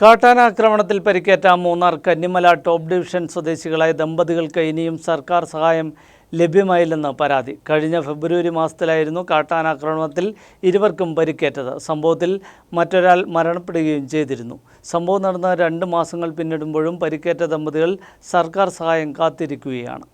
കാട്ടാനാക്രമണത്തിൽ പരിക്കേറ്റ Munnar Kannimala top division സ്വദേശികളായ ദമ്പതികൾക്ക് ഇനിയും സർക്കാർ സഹായം ലഭ്യമായില്ലെന്ന് പരാതി. കഴിഞ്ഞ ഫെബ്രുവരി മാസത്തിലായിരുന്നു കാട്ടാനാക്രമണത്തിൽ ഇരുവർക്കും പരിക്കേറ്റത്. സംഭവത്തിൽ മറ്റൊരാൾ മരണപ്പെടുകയും ചെയ്തിരുന്നു. സംഭവം നടന്ന രണ്ട് മാസങ്ങൾ പിന്നിടുമ്പോഴും പരിക്കേറ്റ ദമ്പതികൾ സർക്കാർ സഹായം കാത്തിരിക്കുകയാണ്.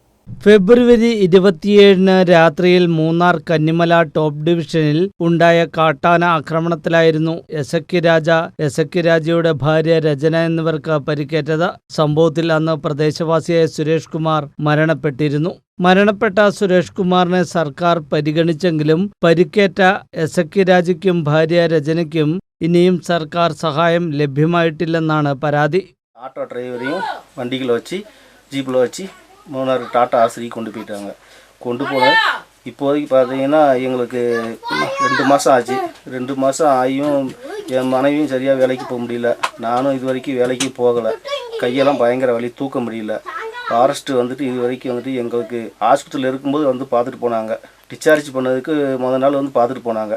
ഫെബ്രുവരി ഇരുപത്തിയേഴിന് രാത്രിയിൽ മൂന്നാർ കന്നിമല ടോപ്പ് ഡിവിഷനിൽ ഉണ്ടായ കാട്ടാന ആക്രമണത്തിലായിരുന്നു എസക്കി രാജ. എസക്കി രാജയുടെ ഭാര്യ രചന എന്നിവർക്ക് പരിക്കേറ്റത് സംഭവത്തിൽ അന്ന് പ്രദേശവാസിയായ സുരേഷ് കുമാർ മരണപ്പെട്ടിരുന്നു. മരണപ്പെട്ട സുരേഷ് കുമാറിനെ സർക്കാർ പരിഗണിച്ചെങ്കിലും പരിക്കേറ്റ എസക്കി രാജയ്ക്കും ഭാര്യ രചനയ്ക്കും ഇനിയും സർക്കാർ സഹായം ലഭ്യമായിട്ടില്ലെന്നാണ് പരാതി. ഓട്ടോ ഡ്രൈവറെയും വണ്ടിയിൽ വെച്ച് ജീപ്പിൽ വെച്ച് மூணாறு டாட்டா ஆசிரியை கொண்டு போயிட்டாங்க. கொண்டு போன இப்போதைக்கு பார்த்தீங்கன்னா எங்களுக்கு ரெண்டு மாதம் ஆச்சு. ரெண்டு மாதம் ஆகியும் என் மனைவியும் சரியாக வேலைக்கு போக முடியல. நானும் இது வரைக்கும் வேலைக்கு போகலை. கையெல்லாம் பயங்கர வலி தூக்க முடியல. ஃபாரஸ்ட்டு வந்துட்டு இது வரைக்கும் வந்துட்டு எங்களுக்கு ஹாஸ்பிட்டலில் இருக்கும்போது வந்து பார்த்துட்டு போனாங்க. டிஸ்சார்ஜ் பண்ணதுக்கு மொதல் நாள் வந்து பார்த்துட்டு போனாங்க.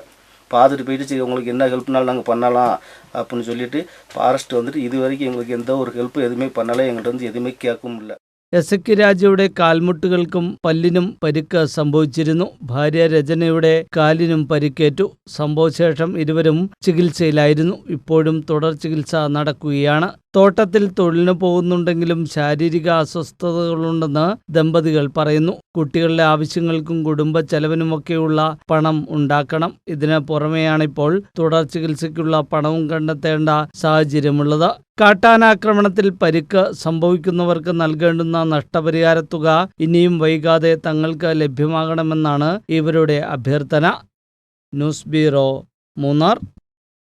பார்த்துட்டு போயிட்டு சரி உங்களுக்கு என்ன ஹெல்ப்னாலும் நாங்கள் பண்ணலாம் அப்படின்னு சொல்லிட்டு ஃபாரஸ்ட் வந்துட்டு இது வரைக்கும் எங்களுக்கு எந்த ஒரு ஹெல்ப்பும் எதுவுமே பண்ணலை. எங்கள்கிட்ட வந்து எதுவுமே கேட்கவும் இல்லை. എസക്കി രാജയുടെ കാൽമുട്ടുകൾക്കും പല്ലിനും പരിക്ക് സംഭവിച്ചിരുന്നു. ഭാര്യ രചനയുടെ കാലിനും പരിക്കേറ്റു. സംഭവശേഷം ഇരുവരും ചികിത്സയിലായിരുന്നു. ഇപ്പോഴും തുടർ ചികിത്സ നടക്കുകയാണ്. തോട്ടത്തിൽ തൊഴിലിന് പോകുന്നുണ്ടെങ്കിലും ശാരീരിക അസ്വസ്ഥതകളുണ്ടെന്ന് ദമ്പതികൾ പറയുന്നു. കുട്ടികളുടെ ആവശ്യങ്ങൾക്കും കുടുംബ ചെലവിനുമൊക്കെയുള്ള പണം ഉണ്ടാക്കണം. ഇതിന് പുറമെയാണിപ്പോൾ തുടർ ചികിത്സയ്ക്കുള്ള പണവും കണ്ടെത്തേണ്ട സാഹചര്യമുള്ളത്. കാട്ടാനാക്രമണത്തിൽ പരിക്ക് സംഭവിക്കുന്നവർക്ക് നൽകേണ്ടുന്ന നഷ്ടപരിഹാര തുക ഇനിയും വൈകാതെ തങ്ങൾക്ക് ലഭ്യമാകണമെന്നാണ് ഇവരുടെ അഭ്യർത്ഥന. News bureau Munnar.